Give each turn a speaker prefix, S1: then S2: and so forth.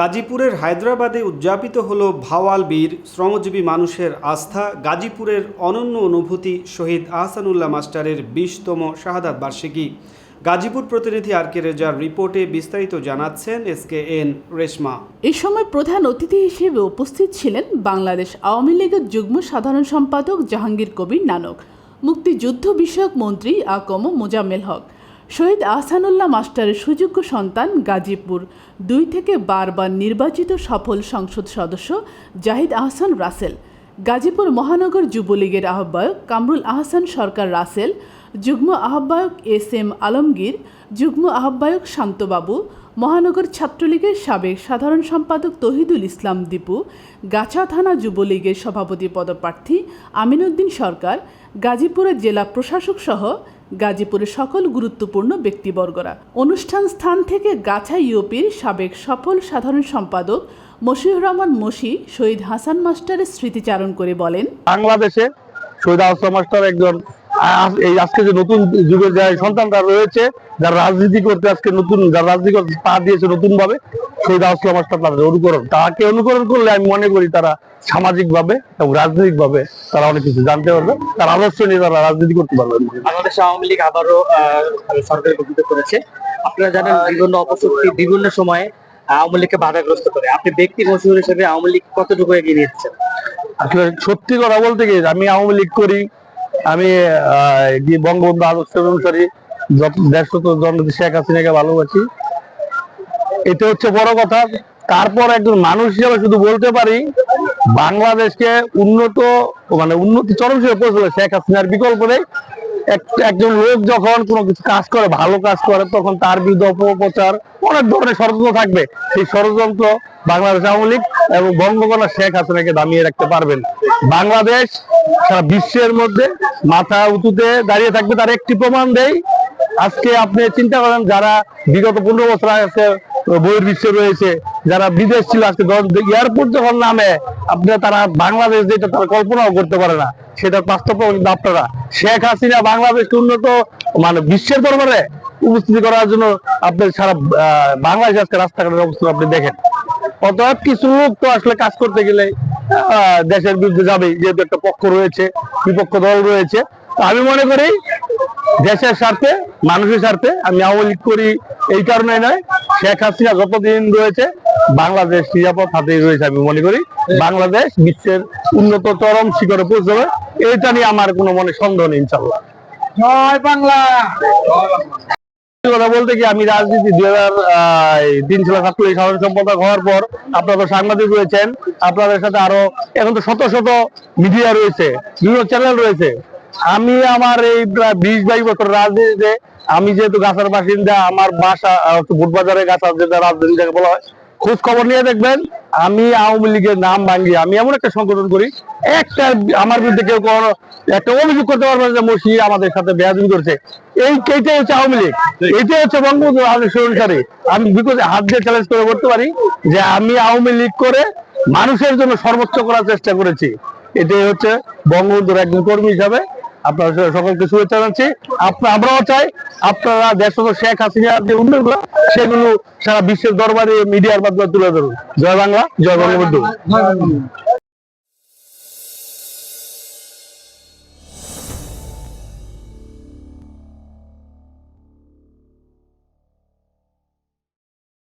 S1: গাজীপুরের হায়দ্রাবাদে উদযাপিত হল ভাওয়াল বীর শ্রমজীবী মানুষের আস্থা গাজীপুরের অনন্য অনুভূতি শহীদ আহসানুল্লাহ মাস্টারের বিশতম শাহাদাত বার্ষিকী গাজীপুর প্রতিনিধি আর কে রেজার রিপোর্টে বিস্তারিত জানাচ্ছেন এস কে এন রেশমা
S2: এ সময় প্রধান অতিথি হিসেবে উপস্থিত ছিলেন বাংলাদেশ আওয়ামী লীগের যুগ্ম সাধারণ সম্পাদক জাহাঙ্গীর কবির নানক মুক্তিযুদ্ধ বিষয়ক মন্ত্রী আকম মোজাম্মেল হক শহীদ আহসানুল্লাহ মাস্টারের সুযোগ্য সন্তান গাজীপুর দুই থেকে বারবার নির্বাচিত সফল সংসদ সদস্য জাহিদ আহসান রাসেল গাজীপুর মহানগর যুবলীগের আহ্বায়ক কামরুল আহসান সরকার রাসেল যুগ্ম আহ্বায়ক এস এম আলমগীর যুগ্ম আহ্বায়ক শান্তবাবু মহানগর ছাত্রলীগের সাবেক সাধারণ সম্পাদক তহিদুল ইসলাম দীপু গাছা থানা যুবলীগের সভাপতি পদপ্রার্থী আমিনুদ্দিন সরকার গাজীপুরের জেলা প্রশাসক সহ গাজীপুরের সকল গুরুত্বপূর্ণ ব্যক্তিবর্গরা অনুষ্ঠান স্থান থেকে গাছা ইউপির সাবেক সফল সাধারণ সম্পাদক মশিউর রহমান মশি শহীদ হাসান মাস্টারের স্মৃতিচারণ করে বলেন
S3: বাংলাদেশে শহীদ হাসান মাস্টার একজন এই আজকে যে নতুন যুগের যে সন্তানরা রয়েছে যারা রাজনীতি করতে আজকে নতুন যারা রাজনীতি করতে পা দিয়েছে নতুন ভাবে সেই দাউসলা মাস্টার তাদের অনুকরণ তাকে অনুকরণ করলে আমি মনে করি তারা সামাজিক ভাবে এবং রাজনৈতিক ভাবে তারা অনেক কিছু জানতে পারবে তার আদর্শ নিয়ে তারা রাজনীতি করতে পারবে
S4: বাংলাদেশ আওয়ামী লীগ আবারও সরকারি গঠিত করেছে আপনারা জানেন বিভিন্ন অপশক্তি বিভিন্ন সময়ে আওয়ামী লীগকে বাধাগ্রস্ত করে আপনি ব্যক্তি মসুর হিসেবে আওয়ামী লীগ কতটুকু এগিয়ে নিচ্ছেন
S3: আসলে সত্যি কথা বলতে গিয়ে আমি আওয়ামী লীগ করি আমি বঙ্গবন্ধু আদর্শ অনুসারী দেড়শত জন শেখ হাসিনাকে ভালোবাসি এটা হচ্ছে বড় কথা তারপর একজন মানুষ হিসেবে শুধু বলতে পারি বাংলাদেশকে উন্নত মানে উন্নতি চরম হিসেবে পৌঁছবে শেখ হাসিনার বিকল্প নেই একজন লোক যখন কোনো কিছু কাজ করে ভালো কাজ করে তখন তার বিরুদ্ধে অপপ্রচার অনেক ধরনের ষড়যন্ত্র থাকবে সেই ষড়যন্ত্র বাংলাদেশ আওয়ামী লীগ এবং বঙ্গকন্যা শেখ হাসিনাকে দামিয়ে রাখতে পারবেন বাংলাদেশ সারা বিশ্বের মধ্যে মাথা উঁচুতে দাঁড়িয়ে থাকবে তার একটি প্রমাণ দেই আজকে আপনি চিন্তা করেন যারা বিগত পনেরো বছর আছে বহির বিশ্বে রয়েছে যারা বিদেশ ছিল আজকে এয়ারপোর্ট যখন নামে আপনি তারা বাংলাদেশ যেটা তারা কল্পনাও করতে পারে না সেটার বাস্তব আপনারা শেখ হাসিনা বাংলাদেশকে উন্নত মানে বিশ্বের দরবারে উপস্থিতি করার জন্য আপনি সারা বাংলাদেশ আজকে রাস্তাঘাটের অবস্থা আপনি দেখেন অতএব কিছু লোক তো আসলে কাজ করতে গেলে দেশের বিরুদ্ধে যাবে যেহেতু একটা পক্ষ রয়েছে বিপক্ষ দল রয়েছে আমি মনে করি দেশের স্বার্থে মানুষের স্বার্থে আমি আওয়ামী লীগ করি এই কারণে নয় শেখ হাসিনা যতদিন রয়েছে বাংলাদেশ নিরাপদ হাতেই রয়েছে আমি মনে করি বাংলাদেশ বিশ্বের উন্নত চরম শিখরে পৌঁছবে এটা নিয়ে আমার কোনো মনে সন্দেহ নেই ইনশাল্লাহ
S5: জয় বাংলা
S3: সত্যি কথা বলতে কি আমি রাজনীতি দুই হাজার তিন সালে ছাত্রলীগ সাধারণ সম্পাদক হওয়ার পর আপনারা তো সাংবাদিক রয়েছেন আপনাদের সাথে আরো এখন তো শত শত মিডিয়া রয়েছে বিভিন্ন চ্যানেল রয়েছে আমি আমার এই প্রায় বিশ বাইশ বছর রাজনীতিতে আমি যেহেতু গাছার বাসিন্দা আমার বাসা ফুটবাজারে গাছার যেটা রাজধানী যাকে বলা হয় খোঁজ খবর নিয়ে দেখবেন আমি আওয়ামী লীগের নাম ভাঙি আমি এমন একটা সংগঠন করি একটা আমার বিরুদ্ধে কেউ কোনো একটা অভিযোগ করতে পারবে যে মসি আমাদের সাথে বেয়াদি করছে এই এইটাই হচ্ছে আওয়ামী লীগ এইটাই হচ্ছে বঙ্গবন্ধু আদর্শ অনুসারে আমি বিকজ হাত দিয়ে চ্যালেঞ্জ করে করতে পারি যে আমি আওয়ামী লীগ করে মানুষের জন্য সর্বোচ্চ করার চেষ্টা করেছি এটাই হচ্ছে বঙ্গবন্ধুর একজন কর্মী হিসাবে আপনার সকলকে শুভেচ্ছা জানাচ্ছি আপনার আমরাও চাই আপনারা দেশ শেখ হাসিনার যে উন্নয়নগুলো সেগুলো সারা বিশ্বের দরবারে মিডিয়ার মাধ্যমে তুলে ধরুন জয় বাংলা জয় বঙ্গবন্ধু